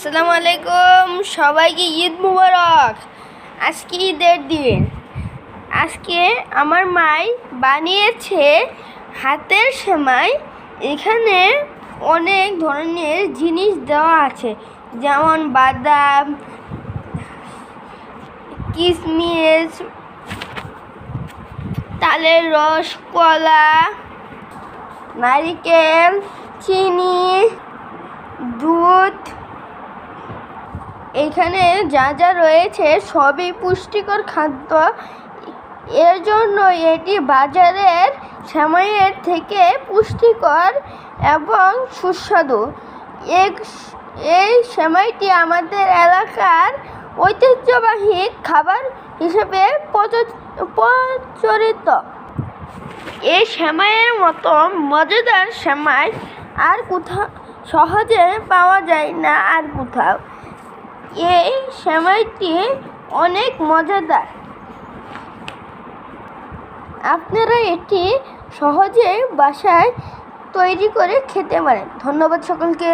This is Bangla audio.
আসসালামু আলাইকুম, সবাইকে ঈদ মুবারক। আজকে ঈদের দিন। আজকে আমার মাই বানিয়েছে হাতের সেমাই। এখানে অনেক ধরনের জিনিস দেওয়া আছে, যেমন বাদাম কিশমিশ তালের রস, কলা, নারিকেল, চিনি, দুধ এখানে যা যা রয়েছে সবই পুষ্টিকর খাদ্য। এর জন্য এটি বাজারের সেমাইয়ের থেকে পুষ্টিকর এবং সুস্বাদু। এই সেমাইটি আমাদের এলাকার ঐতিহ্যবাহী খাবার হিসেবে প্রচ- প্রচলিত। এই সেমাইয়ের মতো মজাদার সেমাই আর কোথাও সহজে পাওয়া যায় না আর কোথাও। এই সময়টি অনেক মজাদার। আপনারা এটি সহজে বাসায় তৈরি করে খেতে পারেন। ধন্যবাদ সকলকে।